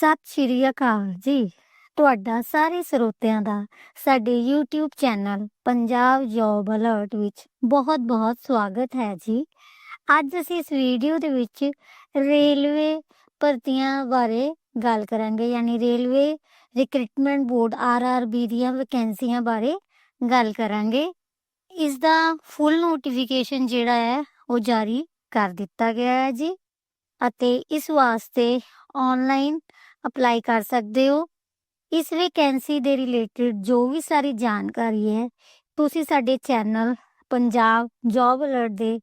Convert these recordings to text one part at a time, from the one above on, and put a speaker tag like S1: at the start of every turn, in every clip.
S1: ਸਤਿ ਸ਼੍ਰੀ ਅਕਾਲ ਜੀ। ਤੁਹਾਡਾ ਸਾਰੇ ਸਰੋਤਿਆਂ ਦਾ ਸਾਡੇ YouTube channel Punjab job alert ਵਿੱਚ ਬਹੁਤ-ਬਹੁਤ ਸਵਾਗਤ ਹੈ ਜੀ। ਅੱਜ ਅਸੀਂ ਇਸ ਵੀਡੀਓ ਦੇ ਵਿੱਚ ਰੇਲਵੇ ਭਰਤੀਆਂ ਬਾਰੇ ਗੱਲ ਕਰਾਂਗੇ, ਯਾਨੀ ਰੇਲਵੇ ਰਿਕਰੂਟਮੈਂਟ ਬੋਰਡ ਆਰਆਰਬੀ ਦੀਆਂ ਵੈਕੈਂਸੀਆਂ ਬਾਰੇ ਗੱਲ ਕਰਾਂਗੇ। ਇਸ ਦਾ ਫੁੱਲ ਨੋਟੀਫਿਕੇਸ਼ਨ ਜਿਹੜਾ ਹੈ, ਉਹ ਜਾਰੀ ਕਰ ਦਿੱਤਾ ਗਿਆ ਹੈ ਜੀ। ਅਤੇ ਇਸ ਵਾਸਤੇ ਆਨਲਾਈਨ ਅਪਲਾਈ ਕਰ ਸਕਦੇ ਹੋ। ਇਸ ਵੈਕੈਂਸੀ ਦੇ ਰਿਲੇਟਡ ਜੋ ਵੀ ਸਾਰੀ ਜਾਣਕਾਰੀ ਹੈ, ਤੁਸੀਂ ਸਾਡੇ ਚੈਨਲ ਪੰਜਾਬ ਜੌਬ ਅਲਰਟ ਦੇ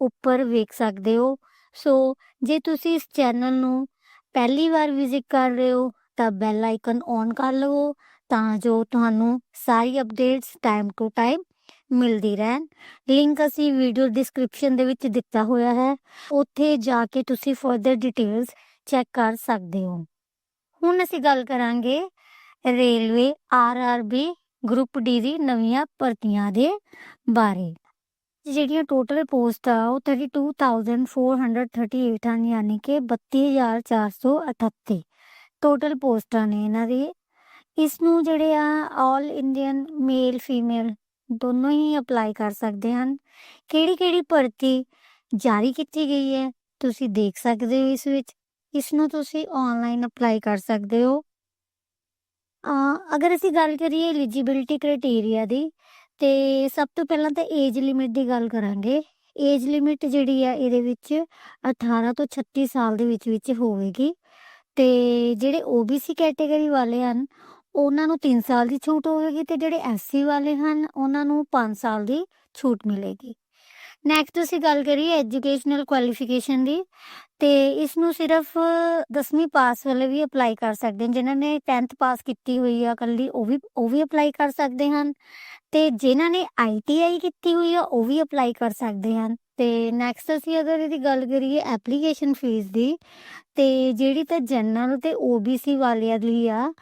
S1: ਉੱਪਰ ਵੇਖ ਸਕਦੇ ਹੋ। ਸੋ, ਜੇ ਤੁਸੀਂ ਇਸ ਚੈਨਲ ਨੂੰ ਪਹਿਲੀ ਵਾਰ ਵਿਜ਼ਿਟ ਕਰ ਰਹੇ ਹੋ, ਤਾਂ ਬੈਲ ਆਈਕਨ ਔਨ ਕਰ ਲਵੋ, ਤਾਂ ਜੋ ਤੁਹਾਨੂੰ ਸਾਰੀ ਅਪਡੇਟਸ ਟਾਈਮ ਟੂ ਟਾਈਮ ਮਿਲਦੀ ਰਹਿਣ। ਲਿੰਕ ਅਸੀਂ ਵੀਡੀਓ ਡਿਸਕ੍ਰਿਪਸ਼ਨ ਦੇ ਵਿੱਚ ਦਿੱਤਾ ਹੋਇਆ ਹੈ। ਉੱਥੇ ਜਾ ਕੇ ਤੁਸੀਂ ਫਰਦਰ ਡਿਟੇਲਸ ਚੈੱਕ ਕਰ ਸਕਦੇ ਹੋ। ਹੁਣ ਅਸੀਂ ਗੱਲ ਕਰਾਂਗੇ ਰੇਲਵੇ ਆਰਆਰਬੀ ਗਰੁੱਪ ਡੀ ਦੀ ਨਵੀਆਂ ਭਰਤੀਆਂ ਦੇ ਬਾਰੇ। ਜਿਹੜੀਆਂ ਟੋਟਲ ਪੋਸਟ ਆ, ਉਹ 32438 ਹਨ ਯਾਨੀ ਕਿ 32438 ਟੋਟਲ ਪੋਸਟਾਂ ਨੇ ਇਹਨਾਂ ਦੀ। ਇਸ ਨੂੰ ਜਿਹੜੇ ਆ 올 ਇੰਡੀਅਨ ਮੇਲ ਫੀਮੇਲ ਦੋਨੋਂ ਹੀ ਅਪਲਾਈ ਕਰ ਸਕਦੇ ਹਨ। ਕਿਹੜੀ ਕਿਹੜੀ ਭਰਤੀ ਜਾਰੀ ਕੀਤੀ ਗਈ ਹੈ, ਤੁਸੀਂ ਦੇਖ ਸਕਦੇ ਹੋ ਇਸ ਵਿੱਚ। ਇਸ ਨੂੰ ਤੁਸੀਂ ਆਨਲਾਈਨ ਅਪਲਾਈ ਕਰ ਸਕਦੇ ਹੋ। ਅਗਰ ਅਸੀਂ ਗੱਲ ਕਰੀਏ ਐਲੀਜੀਬਿਲਟੀ ਕ੍ਰਾਈਟੇਰੀਆ ਦੀ, ਤੇ ਸਭ ਤੋਂ ਪਹਿਲਾਂ ਤਾਂ ਏਜ ਲਿਮਿਟ ਦੀ ਗੱਲ ਕਰਾਂਗੇ। ਏਜ ਲਿਮਿਟ ਜਿਹੜੀ ਆ, ਇਹਦੇ ਵਿੱਚ 18 ਤੋਂ 36 ਸਾਲ ਦੇ ਵਿੱਚ ਵਿੱਚ ਹੋਵੇਗੀ। ਤੇ ਜਿਹੜੇ OBC ਕੈਟਾਗਰੀ ਵਾਲੇ ਹਨ, ਉਹਨਾਂ ਨੂੰ 3 ਸਾਲ ਦੀ ਛੂਟ ਹੋਵੇਗੀ ਤੇ ਜਿਹੜੇ SC ਵਾਲੇ ਹਨ, ਉਹਨਾਂ ਨੂੰ 5 ਸਾਲ ਦੀ ਛੂਟ ਮਿਲੇਗੀ। ਨੈਕਸਟ ਅਸੀਂ ਗੱਲ ਕਰੀਏ ਐਜੂਕੇਸ਼ਨਲ ਕੁਆਲੀਫਿਕੇਸ਼ਨ ਦੀ, ਤੇ ਇਸ ਨੂੰ ਸਿਰਫ 10ਵੀਂ ਪਾਸ ਵਾਲੇ ਵੀ ਅਪਲਾਈ ਕਰ ਸਕਦੇ ਹਨ, ਜਿਨ੍ਹਾਂ ਨੇ 10th ਪਾਸ ਕੀਤੀ ਹੋਈ ਆ ਕੱਲੀ ਉਹ ਵੀ ਉਹ ਵੀ ਅਪਲਾਈ ਕਰ ਸਕਦੇ ਹਨ, ਤੇ ਜਿਨ੍ਹਾਂ ਨੇ ITI ਕੀਤੀ ਹੋਈ ਆ, ਉਹ ਵੀ ਅਪਲਾਈ ਕਰ ਸਕਦੇ ਹਨ। ਤੇ ਨੈਕਸਟ ਅਸੀਂ ਅਗਰ ਇਹਦੀ ਗੱਲ ਕਰੀਏ ਐਪਲੀਕੇਸ਼ਨ ਫੀਸ ਦੀ, ਤੇ ਜਿਹੜੀ ਤਾਂ ਜਨਰਲ ਤੇ OBC ਵਾਲਿਆਂ ਲਈ ਆ,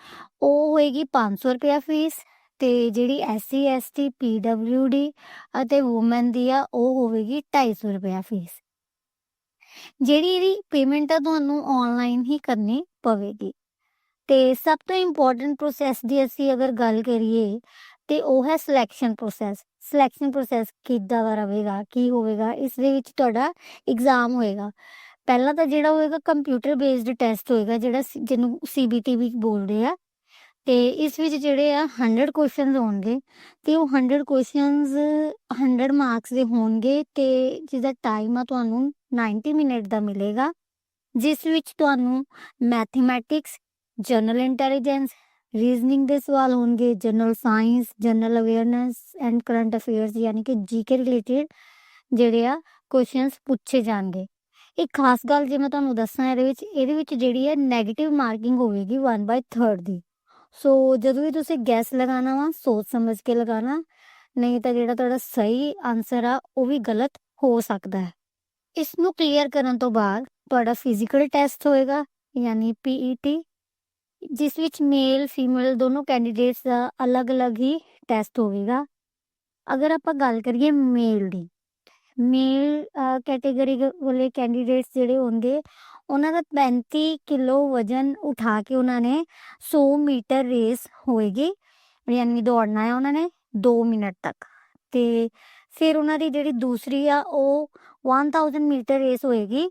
S1: ਉਹ ਹੋਏਗੀ 500 ਰੁਪਿਆ ਫੀਸ ਤੇ ਜਿਹੜੀ SC ST PWD ਅਤੇ ਔਮਨ ਦੀ ਆ, ਉਹ ਹੋਵੇਗੀ 250 ਰੁਪਿਆ ਫੀਸ। ਜਿਹੜੀ ਇਹਦੀ ਪੇਮੈਂਟ ਆ, ਤੁਹਾਨੂੰ ਆਨਲਾਈਨ ਹੀ ਕਰਨੀ ਪਵੇਗੀ। ਤੇ ਸਭ ਤੋਂ ਇੰਪੋਰਟੈਂਟ ਪ੍ਰੋਸੈਸ ਦੀ ਅਸੀਂ ਅਗਰ ਗੱਲ ਕਰੀਏ, ਤੇ ਉਹ ਹੈ ਸਿਲੈਕਸ਼ਨ ਪ੍ਰੋਸੈਸ। ਸਿਲੈਕਸ਼ਨ ਪ੍ਰੋਸੈਸ ਕਿੱਦਾਂ ਦਾ ਰਹੇਗਾ, ਕੀ ਹੋਵੇਗਾ, ਇਸ ਦੇ ਵਿੱਚ ਤੁਹਾਡਾ ਐਗਜ਼ਾਮ ਹੋਏਗਾ। ਪਹਿਲਾ ਤਾਂ ਜਿਹੜਾ ਹੋਏਗਾ ਕੰਪਿਊਟਰ ਬੇਸਡ ਟੈਸਟ ਹੋਏਗਾ, ਜਿਹੜਾ ਸੀ- ਜਿਹਨੂੰ CBT ਵੀ ਬੋਲਦੇ ਆ ਤੇ ਇਸ ਵਿੱਚ ਜਿਹੜੇ ਆ 100 ਕੁਐਸਚਨਸ ਹੋਣਗੇ ਤੇ ਉਹ 100 ਕੁਐਸਚਨਸ 100 ਮਾਰਕਸ ਦੇ ਹੋਣਗੇ ਤੇ ਜਿਹਦਾ ਟਾਈਮ ਆ ਤੁਹਾਨੂੰ 90 ਮਿੰਟ ਦਾ ਮਿਲੇਗਾ, ਜਿਸ ਵਿੱਚ ਤੁਹਾਨੂੰ ਮੈਥਮੈਟਿਕਸ ਜਨਰਲ ਇੰਟੈਲੀਜੈਂਸ ਰੀਜ਼ਨਿੰਗ ਦੇ ਸਵਾਲ ਹੋਣਗੇ general science general awareness and current affairs ਯਾਨੀ ਕਿ ਜੀਕੇ ਰਿਲੇਟਡ ਜਿਹੜੇ ਆ ਕੁਐਸਚਨਸ ਪੁੱਛੇ ਜਾਣਗੇ। ਇੱਕ ਖਾਸ ਗੱਲ ਜੇ ਮੈਂ ਤੁਹਾਨੂੰ ਦੱਸਾਂ ਇਹਦੇ ਵਿੱਚ ਇਹਦੇ ਵਿੱਚ ਜਿਹੜੀ ਹੈ 네ਗੇਟਿਵ ਮਾਰਕਿੰਗ ਹੋਵੇਗੀ 1/3 ਦੀ। ਸੋ ਜਦੋਂ ਵੀ ਤੁਸੀਂ ਗੈਸ ਲਗਾਉਣਾ ਵਾ, ਸੋਚ ਸਮਝ ਕੇ ਲਗਾਉਣਾ, ਨਹੀਂ ਤਾਂ ਜਿਹੜਾ ਤੁਹਾਡਾ ਸਹੀ ਆਨਸਰ ਆ, ਉਹ ਵੀ ਗਲਤ ਹੋ ਸਕਦਾ ਹੈ। ਇਸ ਨੂੰ ਕਲੀਅਰ ਕਰਨ ਤੋਂ ਬਾਅਦ ਤੁਹਾਡਾ ਫਿਜ਼ੀਕਲ ਟੈਸਟ ਹੋਏਗਾ, ਯਾਨੀ ਪੀਈਟੀ ਜਿਸ ਵਿੱਚ ਮੇਲ ਫੀਮੇਲ ਦੋਨੋਂ ਕੈਂਡੀਡੇਟਸ ਦਾ ਅਲੱਗ-ਅਲੱਗ ਹੀ ਟੈਸਟ ਹੋਵੇਗਾ। ਅਗਰ ਆਪਾਂ ਗੱਲ ਕਰੀਏ ਮੇਲ ਦੀ ਮੇਲ ਕੈਟਾਗਰੀ ਵਾਲੇ ਕੈਂਡੀਡੇਟਸ ਜਿਹੜੇ ਹੋਣਗੇ, ਉਹਨਾਂ ਦਾ 35 ਕਿਲੋ ਵਜਨ ਉਠਾ ਕੇ ਉਹਨਾਂ ਨੇ 100 ਮੀਟਰ ਰੇਸ ਹੋਏਗੀ, ਯਾਨੀ ਦੌੜਨਾ ਹੈ ਉਹਨਾਂ ਨੇ 2 ਮਿੰਟ ਤੱਕ। ਤੇ ਫਿਰ ਉਹਨਾਂ ਦੀ ਜਿਹੜੀ ਦੂਸਰੀ ਆ, ਉਹ 1000 ਮੀਟਰ ਰੇਸ ਹੋਏਗੀ,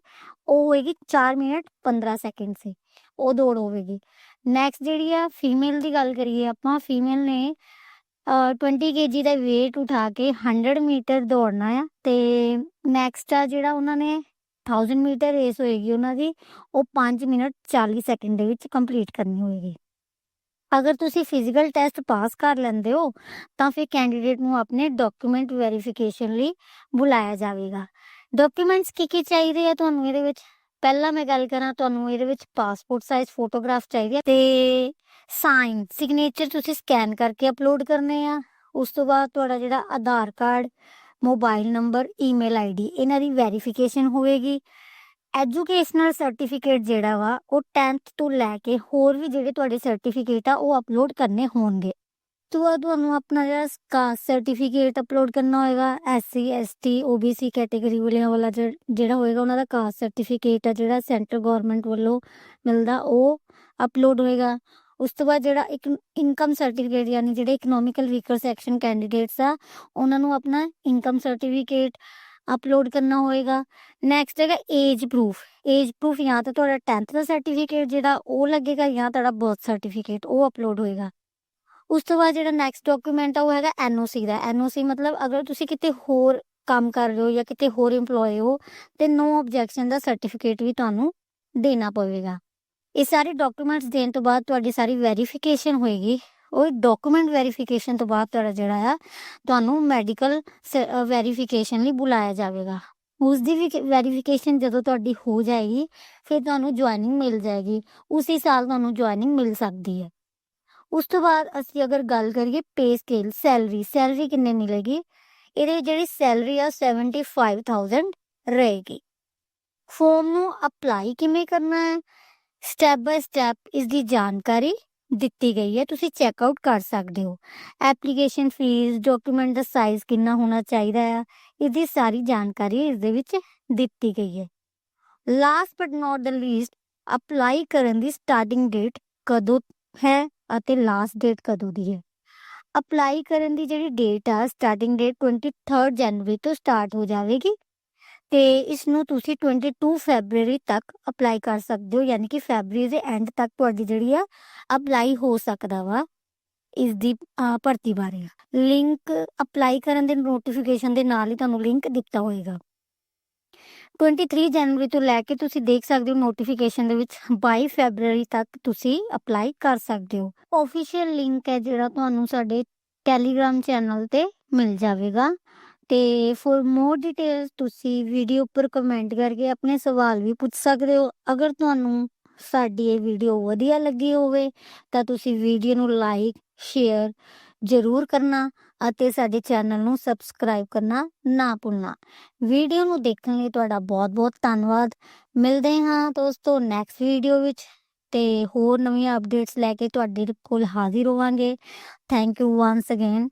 S1: ਉਹ ਹੋਏਗੀ 4 ਮਿੰਟ 15 ਸੈਕਿੰਡ ਸੇ, ਉਹ ਦੌੜ ਹੋਵੇਗੀ। ਨੈਕਸਟ ਜਿਹੜੀ ਆ ਫੀਮੇਲ ਦੀ ਗੱਲ ਕਰੀਏ ਆਪਾਂ ਫੀਮੇਲ ਨੇ ਅ, 20 ਕੇਜੀ ਦਾ weight ਉਠਾ ਕੇ 100 ਮੀਟਰ ਦੌੜਨਾ ਆ ਤੇ ਨੈਕਸਟ ਆ ਜਿਹੜਾ ਉਹਨਾਂ ਨੇ 1000 ਮੀਟਰ ਰੇਸ ਹੋਏਗੀ ਉਹਨਾਂ ਦੀ ਉਹ 5 ਮਿੰਟ 40 ਸੈਕਿੰਡ ਦੇ ਵਿੱਚ ਕੰਪਲੀਟ ਕਰਨੀ ਹੋਏਗੀ। ਅਗਰ ਤੁਸੀਂ ਫਿਜ਼ੀਕਲ ਟੈਸਟ ਪਾਸ ਕਰ ਲੈਂਦੇ ਹੋ ਤਾਂ ਫਿਰ ਕੈਂਡੀਡੇਟ ਨੂੰ ਆਪਣੇ ਡਾਕੂਮੈਂਟ ਵੈਰੀਫਿਕੇਸ਼ਨ ਲਈ ਬੁਲਾਇਆ ਜਾਵੇਗਾ। ਡਾਕੂਮੈਂਟਸ ਕੀ ਕੀ ਚਾਹੀਦੇ ਆ ਤੁਹਾਨੂੰ ਇਹਦੇ ਵਿੱਚ? ਪਹਿਲਾਂ ਮੈਂ ਗੱਲ ਕਰਾਂ ਤੁਹਾਨੂੰ ਇਹਦੇ ਵਿੱਚ ਪਾਸਪੋਰਟ ਸਾਈਜ਼ ਫੋਟੋਗ੍ਰਾਫ ਚਾਹੀਦੀ ਹੈ ਤੇ ਸਾਈਨ ਸਿਗਨੇਚਰ ਤੁਸੀਂ ਸਕੈਨ ਕਰਕੇ ਅਪਲੋਡ ਕਰਨੇ ਆ। ਉਸ ਤੋਂ ਬਾਅਦ ਤੁਹਾਡਾ ਜਿਹੜਾ Aadhaar card mobile number email ID ਇਹਨਾਂ ਦੀ ਵੈਰੀਫਿਕੇਸ਼ਨ ਹੋਵੇਗੀ। ਐਜੂਕੇਸ਼ਨਲ ਸਰਟੀਫਿਕੇਟ ਜਿਹੜਾ ਵਾ, ਉਹ 10th ਤੋਂ ਲੈ ਕੇ ਹੋਰ ਵੀ ਜਿਹੜੇ ਤੁਹਾਡੇ ਸਰਟੀਫਿਕੇਟ ਆ, ਉਹ ਅਪਲੋਡ ਕਰਨੇ ਹੋਣਗੇ। ਤੋਂ ਤੁਹਾਨੂੰ ਆਪਣਾ ਜਿਹੜਾ ਕਾਸਟ ਸਰਟੀਫਿਕੇਟ ਅਪਲੋਡ ਕਰਨਾ ਹੋਏਗਾ ਐਸਸੀ ਐਸਟੀ ਓਬੀਸੀ ਕੈਟਾਗਰੀ ਵਾਲਿਆਂ ਵਾਲਾ ਜਿਹੜਾ ਹੋਏਗਾ, ਉਹਨਾਂ ਦਾ ਕਾਸਟ ਸਰਟੀਫਿਕੇਟ ਆ, ਜਿਹੜਾ ਸੈਂਟਰ ਗਵਰਨਮੈਂਟ ਵੱਲੋਂ ਮਿਲਦਾ, ਉਹ ਅਪਲੋਡ ਹੋਏਗਾ। ਉਸ ਤੋਂ ਬਾਅਦ ਜਿਹੜਾ ਇੱਕ ਇਨਕਮ ਸਰਟੀਫਿਕੇਟ ਯਾਨੀ ਜਿਹੜੇ ਇਕਨੋਮਿਕਲ ਵੀਕਰ ਸੈਕਸ਼ਨ ਕੈਂਡੀਡੇਟਸ ਆ, ਉਹਨਾਂ ਨੂੰ ਆਪਣਾ ਇਨਕਮ ਸਰਟੀਫਿਕੇਟ ਅਪਲੋਡ ਕਰਨਾ ਹੋਏਗਾ। ਨੈਕਸਟ ਹੈਗਾ ਏਜ ਪ੍ਰੂਫ ਏਜ ਪ੍ਰੂਫ ਜਾਂ ਤਾਂ ਤੁਹਾਡਾ 10th ਦਾ ਸਰਟੀਫਿਕੇਟ ਜਿਹੜਾ ਉਹ ਲੱਗੇਗਾ ਜਾਂ ਤੁਹਾਡਾ ਬਰਥ ਸਰਟੀਫਿਕੇਟ ਉਹ ਅਪਲੋਡ ਹੋਏਗਾ। ਉਸ ਤੋਂ ਬਾਅਦ ਜਿਹੜਾ ਨੈਕਸਟ ਡਾਕੂਮੈਂਟ ਆ ਉਹ ਹੈਗਾ ਐਨਓਸੀ ਦਾ। ਐਨਓਸੀ ਮਤਲਬ ਅਗਰ ਤੁਸੀਂ ਕਿਤੇ ਹੋਰ ਕੰਮ ਕਰ ਰਹੇ ਹੋ ਜਾਂ ਕਿਤੇ ਹੋਰ EMPLOYE ਹੋ, ਤੇ ਨੋ ਆਬਜੈਕਸ਼ਨ ਦਾ ਸਰਟੀਫਿਕੇਟ ਵੀ ਤੁਹਾਨੂੰ ਦੇਣਾ ਪਵੇਗਾ। ਇਹ ਸਾਰੇ ਡਾਕੂਮੈਂਟਸ ਦੇਣ ਤੋਂ ਬਾਅਦ ਤੁਹਾਡੀ ਸਾਰੀ ਵੈਰੀਫਿਕੇਸ਼ਨ ਹੋਏਗੀ। ਉਹ ਡਾਕੂਮੈਂਟ ਵੈਰੀਫਿਕੇਸ਼ਨ ਤੋਂ ਬਾਅਦ ਤੁਹਾਡਾ ਜਿਹੜਾ ਆ, ਤੁਹਾਨੂੰ ਮੈਡੀਕਲ ਵੈਰੀਫਿਕੇਸ਼ਨ ਲਈ ਬੁਲਾਇਆ ਜਾਵੇਗਾ। ਉਸ ਦੀ ਵੀ ਵੈਰੀਫਿਕੇਸ਼ਨ ਜਦੋਂ ਤੁਹਾਡੀ ਹੋ ਜਾਏਗੀ, ਫਿਰ ਤੁਹਾਨੂੰ ਜੁਆਇਨਿੰਗ ਮਿਲ ਜਾਏਗੀ। ਉਸੇ ਸਾਲ ਤੁਹਾਨੂੰ ਜੁਆਇਨਿੰਗ ਮਿਲ ਸਕਦੀ ਹੈ। ਉਸ ਤੋਂ ਬਾਅਦ ਅਸੀਂ ਅਗਰ ਗੱਲ ਕਰੀਏ ਪੇ ਸਕੇਲ ਸੈਲਰੀ ਸੈਲਰੀ ਕਿੰਨੇ ਮਿਲੇਗੀ? ਇਹਦੇ ਜਿਹੜੀ ਸੈਲਰੀ ਆ 75000 ਰਹੇਗੀ। ਫਾਰਮ ਨੂੰ ਅਪਲਾਈ ਕਿਵੇਂ ਕਰਨਾ ਹੈ? ਸਟੈਪ ਬਾਈ ਸਟੈਪ ਇਸ ਦੀ ਜਾਣਕਾਰੀ ਦਿੱਤੀ ਗਈ ਹੈ। ਤੁਸੀਂ ਚੈੱਕ ਆਊਟ ਕਰ ਸਕਦੇ ਹੋ। ਐਪਲੀਕੇਸ਼ਨ ਫੀਸ ਡਾਕੂਮੈਂਟ ਦਾ ਸਾਈਜ਼ ਕਿੰਨਾ ਹੋਣਾ ਚਾਹੀਦਾ ਹੈ ਇਹਦੀ ਸਾਰੀ ਜਾਣਕਾਰੀ ਇਸ ਦੇ ਵਿੱਚ ਦਿੱਤੀ ਗਈ ਹੈ। Last but not the least apply ਕਰਨ ਦੀ ਸਟਾਰਟਿੰਗ ਡੇਟ ਕਦੋਂ ਹੈ ਅਤੇ ਲਾਸਟ ਡੇਟ ਕਦੋਂ ਦੀ ਹੈ। ਅਪਲਾਈ ਕਰਨ ਦੀ ਜਿਹੜੀ ਡੇਟ ਆ ਸਟਾਰਟਿੰਗ ਡੇਟ 23 ਜਨਵਰੀ ਤੋਂ ਸਟਾਰਟ ਹੋ ਜਾਵੇਗੀ। ਤੇ ਇਸ ਨੂੰ ਤੁਸੀਂ 22 ਫੈਬਰੂਅਰੀ ਤੱਕ ਅਪਲਾਈ ਕਰ ਸਕਦੇ ਹੋ, ਯਾਨੀ ਕਿ ਫੈਬਰੂਅਰੀ ਦੇ ਐਂਡ ਤੱਕ ਤੁਹਾਡੀ ਜਿਹੜੀ ਆ ਅਪਲਾਈ ਹੋ ਸਕਦਾ ਵਾ ਇਸ ਦੀ ਭਰਤੀ ਬਾਰੇ। ਲਿੰਕ ਅਪਲਾਈ ਕਰਨ ਦੇ ਨੋਟੀਫਿਕੇਸ਼ਨ ਦੇ ਨਾਲ ਹੀ ਤੁਹਾਨੂੰ ਲਿੰਕ ਦਿੱਤਾ ਹੋਏਗਾ। 23 ਜਨਵਰੀ ਤੋਂ ਲੈ ਕੇ ਤੁਸੀਂ ਦੇਖ ਸਕਦੇ ਹੋ ਨੋਟੀਫਿਕੇਸ਼ਨ ਦੇ ਵਿੱਚ 22 ਫੈਬਰੂਅਰੀ ਤੱਕ ਤੁਸੀਂ ਅਪਲਾਈ ਕਰ ਸਕਦੇ ਹੋ। ਆਫੀਸ਼ੀਅਲ ਲਿੰਕ ਹੈ ਜਿਹੜਾ ਤੁਹਾਨੂੰ ਸਾਡੇ ਟੈਲੀਗ੍ਰਾਮ ਚੈਨਲ ਤੇ ਮਿਲ ਜਾਵੇਗਾ। ਤੇ ਫॉर ਮੋਰ ਡਿਟੇਲਸ ਤੁਸੀਂ ਵੀਡੀਓ ਉੱਪਰ ਕਮੈਂਟ ਕਰਕੇ ਆਪਣੇ ਸਵਾਲ ਵੀ ਪੁੱਛ ਸਕਦੇ ਹੋ। ਅਗਰ ਤੁਹਾਨੂੰ ਸਾਡੀ ਇਹ ਵੀਡੀਓ ਵਧੀਆ ਲੱਗੀ ਹੋਵੇ, ਤਾਂ ਤੁਸੀਂ ਵੀਡੀਓ ਨੂੰ ਲਾਈਕ ਸ਼ੇਅਰ ਜ਼ਰੂਰ ਕਰਨਾ ਅਤੇ ਸਾਡੇ ਚੈਨਲ ਨੂੰ ਸਬਸਕ੍ਰਾਈਬ ਕਰਨਾ ਨਾ ਭੁੱਲਣਾ। ਵੀਡੀਓ ਨੂੰ ਦੇਖਣ ਲਈ ਤੁਹਾਡਾ ਬਹੁਤ-ਬਹੁਤ ਧੰਨਵਾਦ। ਮਿਲਦੇ ਹਾਂ ਦੋਸਤੋ ਨੈਕਸਟ ਵੀਡੀਓ ਵਿੱਚ ਤੇ ਹੋਰ ਨਵੀਆਂ ਅਪਡੇਟਸ ਲੈ ਕੇ ਤੁਹਾਡੇ ਕੋਲ ਹਾਜ਼ਰ ਹੋਵਾਂਗੇ। Thank you once again